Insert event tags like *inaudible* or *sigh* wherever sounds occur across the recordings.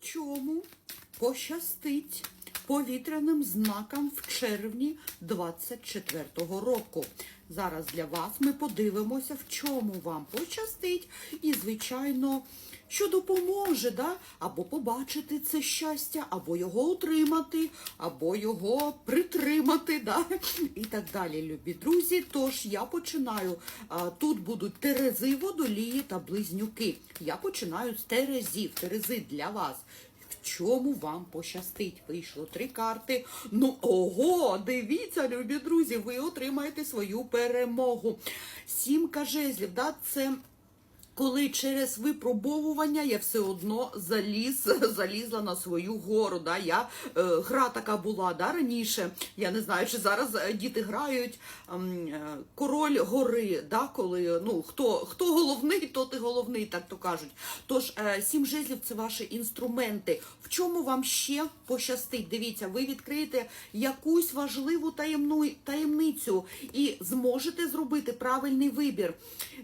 чому пощастить повітряним знакам в червні 24-го року. Зараз для вас ми подивимося, в чому вам пощастить, і, звичайно, що допоможе, да? або побачити це щастя, або його утримати, або його притримати, да? і так далі, любі друзі. Тож я починаю. Тут будуть терези, водолії та близнюки. Я починаю з терезів. Терези для вас. В чому вам пощастить? Вийшло три карти. Ну, ого, дивіться, любі друзі, ви отримаєте свою перемогу. Сімка жезлів, да, це коли через випробовування я все одно заліз, *laughs* залізла на свою гору. Да? Я, е, гра така була да, раніше. Я не знаю, чи зараз е, діти грають ем, е, король гори, да, коли ну, хто, хто головний, тот і головний, так то кажуть. Тож е, сім жезлів це ваші інструменти. В чому вам ще пощастить? Дивіться, ви відкриєте якусь важливу таємну, таємницю і зможете зробити правильний вибір.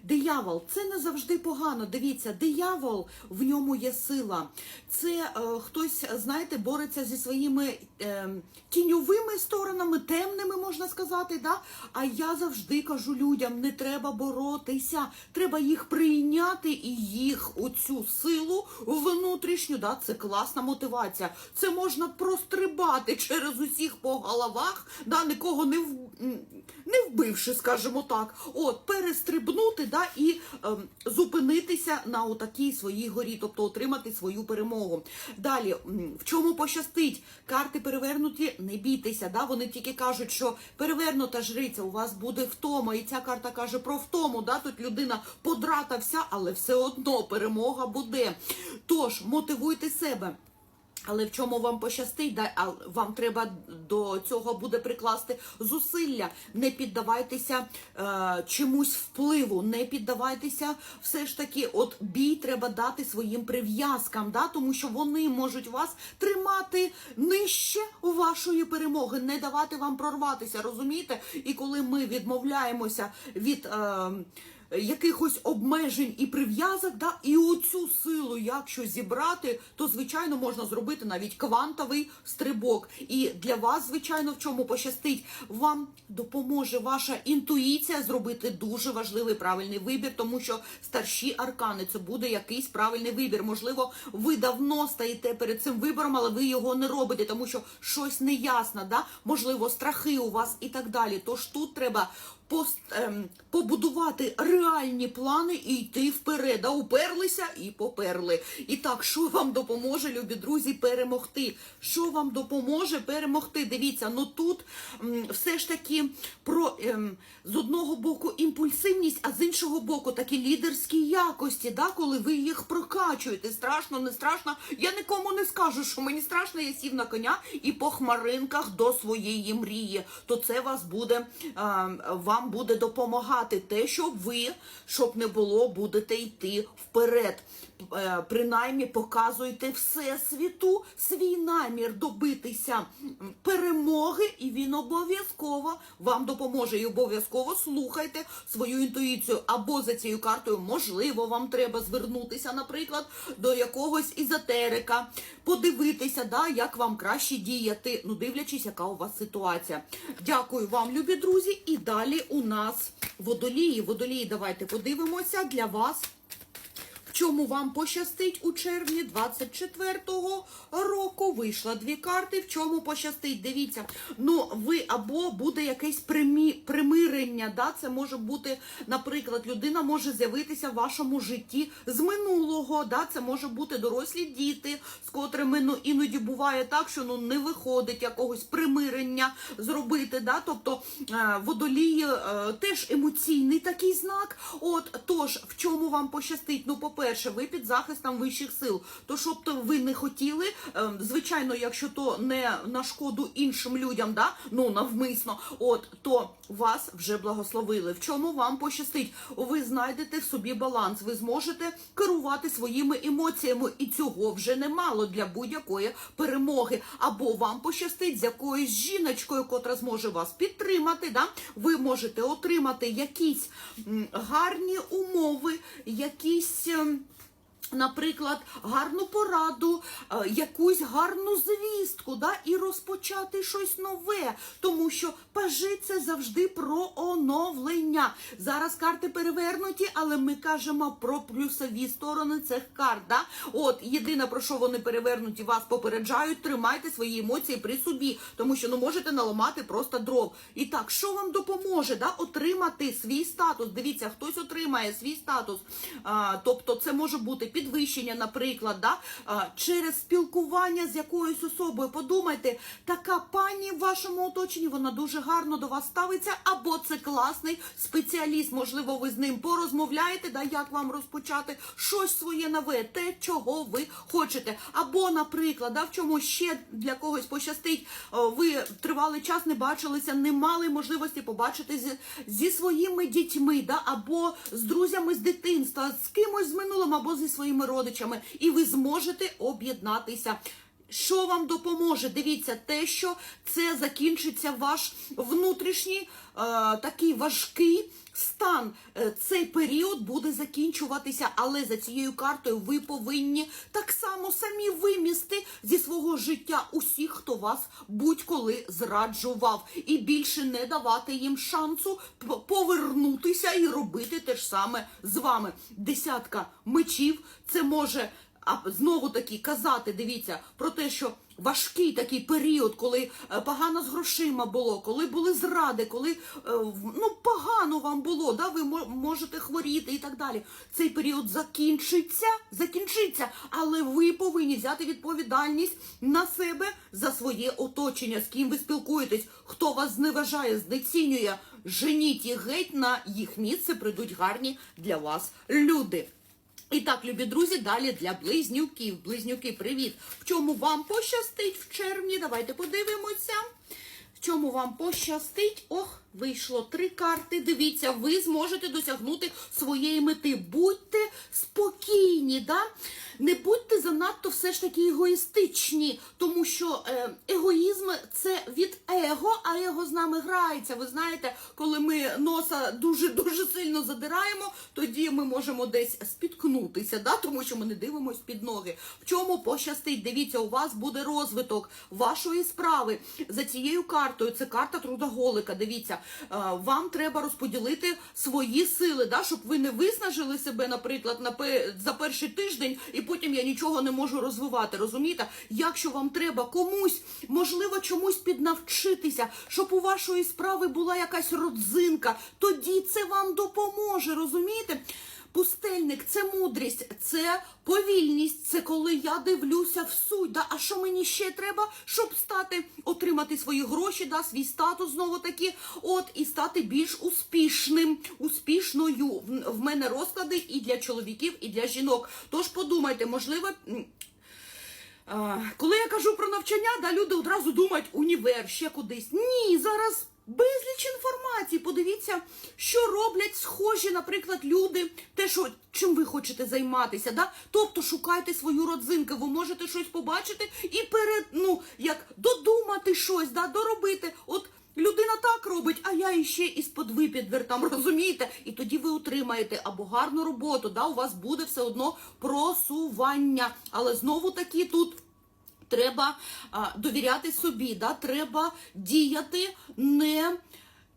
Диявол, це не завжди погано. Дивіться, диявол в ньому є сила. Це е, хтось, знаєте, бореться зі своїми е, тіньовими сторонами, темними, можна сказати. Да? А я завжди кажу людям: не треба боротися, треба їх прийняти і їх оцю силу внутрішню. Да? Це класна мотивація. Це можна прострибати *laughs* через усіх по головах, да? нікого не в не вбивши, скажімо так, от перестрибнути да, і ем, зупинитися на отакій своїй горі, тобто отримати свою перемогу. Далі, в чому пощастить? Карти перевернуті, не бійтеся. Да? Вони тільки кажуть, що перевернута жриця, у вас буде втома, і ця карта каже про втому. Да? Тут людина подрата вся, але все одно перемога буде. Тож мотивуйте себе. Але в чому вам пощастить, а вам треба до цього буде прикласти зусилля. Не піддавайтеся е, чомусь впливу, не піддавайтеся все ж таки, от бій треба дати своїм прив'язкам, да, тому що вони можуть вас тримати нижче вашої перемоги, не давати вам прорватися, розумієте? І коли ми відмовляємося від. Е, якихось обмежень і прив'язок, да, і оцю силу, якщо зібрати, то звичайно можна зробити навіть квантовий стрибок. І для вас, звичайно, в чому пощастить, вам допоможе ваша інтуїція зробити дуже важливий правильний вибір, тому що старші аркани це буде якийсь правильний вибір. Можливо, ви давно стаєте перед цим вибором, але ви його не робите, тому що щось неясно, да? можливо, страхи у вас і так далі. Тож тут треба побудувати реальні плани і йти вперед. А уперлися і поперли. І так, що вам допоможе, любі друзі, перемогти? Що вам допоможе перемогти? Дивіться, ну тут все ж таки про ем, з одного боку імпульсивність, а з іншого боку такі лідерські якості, да, коли ви їх прокачуєте. Страшно, не страшно. Я нікому не скажу, що мені страшно, я сів на коня і по хмаринках до своєї мрії. То це вас буде ем, вам буде допомагати те, що ви, щоб не було, будете йти вперед. Е, Принаймні показуйте всесвіту свій намір добитися перемоги, і він обов'язково вам допоможе. І обов'язково слухайте свою інтуїцію. Або за цією картою, можливо, вам треба звернутися, наприклад, до якогось ізотерика, подивитися, да, як вам краще діяти, ну дивлячись, яка у вас ситуація. Дякую вам, любі друзі. І далі у нас водолії. Водолії, давайте подивимося для вас. Чому вам пощастить у червні 24-го року? Вийшла дві карти. В чому пощастить? Дивіться, ну ви або буде якесь примі... примирення. Да? Це може бути, наприклад, людина може з'явитися в вашому житті з минулого. Да? Це може бути дорослі діти, з котрими ну, іноді буває так, що ну не виходить якогось примирення зробити. Да? Тобто е, водолій е, теж емоційний такий знак. От тож, в чому вам пощастить? Ну, по-перше, ви під захистом вищих сил. То, щоб то ви не хотіли, е, звичайно, якщо то не на шкоду іншим людям, да? ну навмисно, от то вас вже благословили. В чому вам пощастить? Ви знайдете в собі баланс, ви зможете керувати своїми емоціями, і цього вже немало для будь-якої перемоги. Або вам пощастить з якоюсь жіночкою, котра зможе вас підтримати. Да? Ви можете отримати якісь гарні умови, якісь. Наприклад, гарну пораду, е, якусь гарну звістку, да, і розпочати щось нове, тому що пажи це завжди про оновлення. Зараз карти перевернуті, але ми кажемо про плюсові сторони цих карт. Да? От єдине про що вони перевернуті, вас попереджають, тримайте свої емоції при собі, тому що ну можете наламати просто дров. І так, що вам допоможе да, отримати свій статус? Дивіться, хтось отримає свій статус. А, тобто, це може бути підвищення, наприклад, да, через спілкування з якоюсь особою. Подумайте, така пані в вашому оточенні, вона дуже гарно до вас ставиться, або це класний спеціаліст. Можливо, ви з ним порозмовляєте, да, як вам розпочати щось своє нове, те, чого ви хочете. Або, наприклад, да, в чому ще для когось пощастить, ви тривалий час не бачилися, не мали можливості побачити зі, зі своїми дітьми, да, або з друзями з дитинства, з кимось з минулим, або зі своїми родичами, і ви зможете об'єднатися. Що вам допоможе? Дивіться, те, що це закінчиться ваш внутрішній е, такий важкий стан. Е, цей період буде закінчуватися, але за цією картою ви повинні так само самі вимісти зі свого життя усіх, хто вас будь-коли зраджував, і більше не давати їм шансу повернутися і робити те ж саме з вами. Десятка мечів це може а знову таки казати, дивіться, про те, що важкий такий період, коли е, погано з грошима було, коли були зради, коли е, ну погано вам було, да, ви мо- можете хворіти і так далі. Цей період закінчиться, закінчиться, але ви повинні взяти відповідальність на себе за своє оточення, з ким ви спілкуєтесь, хто вас зневажає, знецінює. Женіть їх геть на їх місце прийдуть гарні для вас люди. І так, любі друзі, далі для близнюків. Близнюки, привіт! В чому вам пощастить в червні? Давайте подивимося. В чому вам пощастить? Ох, вийшло три карти. Дивіться, ви зможете досягнути своєї мети. Будьте спокійні, да? не будьте занадто все ж таки егоїстичні, тому що е, егоїзм це від его, а его з нами грається. Ви знаєте, коли ми носа дуже дуже сильно задираємо, тоді ми можемо десь спіткнутися, да? тому що ми не дивимося під ноги. В чому пощастить? Дивіться, у вас буде розвиток вашої справи за цією картою. Це карта трудоголика. Дивіться, вам треба розподілити свої сили, да? щоб ви не виснажили себе, наприклад, на за перший тиждень, і потім я нічого не можу розвивати. Розумієте? Якщо вам треба комусь, можливо, чомусь піднавчитися, щоб у вашої справи була якась родзинка, тоді це вам допоможе. Розумієте? Пустельник це мудрість, це повільність, це коли я дивлюся в суть. Да? А що мені ще треба, щоб стати, отримати свої гроші, да, свій статус знову таки, от і стати більш успішним, успішною. В- мене розклади і для чоловіків, і для жінок. Тож подумайте, можливо. коли я кажу про навчання, да, люди одразу думають універ, ще кудись. Ні, зараз безліч інформації. Подивіться, що роблять схожі, наприклад, люди, те, що чим ви хочете займатися. Да? Тобто шукайте свою родзинку, ви можете щось побачити і перед, ну, як додумати щось, да, доробити. От Людина так робить, а я іще із-под випідвер там, *laughs* розумієте? І тоді ви отримаєте або гарну роботу, да, у вас буде все одно просування. Але знову таки тут треба а, довіряти собі, да? треба діяти не.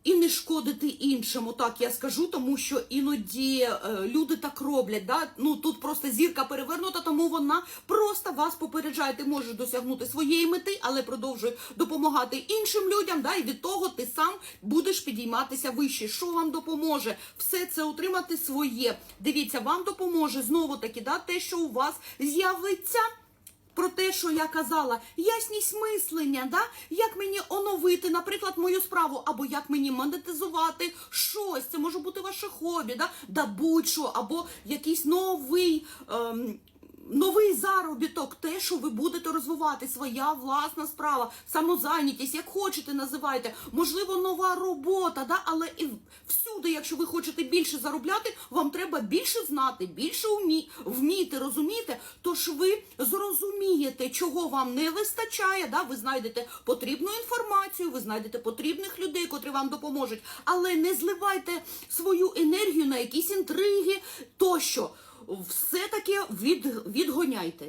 І не шкодити іншому, так я скажу, тому що іноді е, люди так роблять. Да? Ну тут просто зірка перевернута, тому вона просто вас попереджає. Ти можеш досягнути своєї мети, але продовжуй допомагати іншим людям. Да? І від того ти сам будеш підійматися вище. Що вам допоможе? Все це отримати своє. Дивіться, вам допоможе знову таки, да, те, що у вас з'явиться. Про те, що я казала, ясність мислення, да? як мені оновити, наприклад, мою справу, або як мені монетизувати щось. Це може бути ваше хобі, да, да будь-що, або якийсь новий. Ем, Новий заробіток, те, що ви будете розвивати, своя власна справа, самозайнятість, як хочете називайте, можливо, нова робота, да? але і всюди, якщо ви хочете більше заробляти, вам треба більше знати, більше вмі... вміти, розумієте? Тож ви зрозумієте, чого вам не вистачає, да? ви знайдете потрібну інформацію, ви знайдете потрібних людей, котрі вам допоможуть, але не зливайте свою енергію на якісь інтриги тощо. Все-таки від, відгоняйте.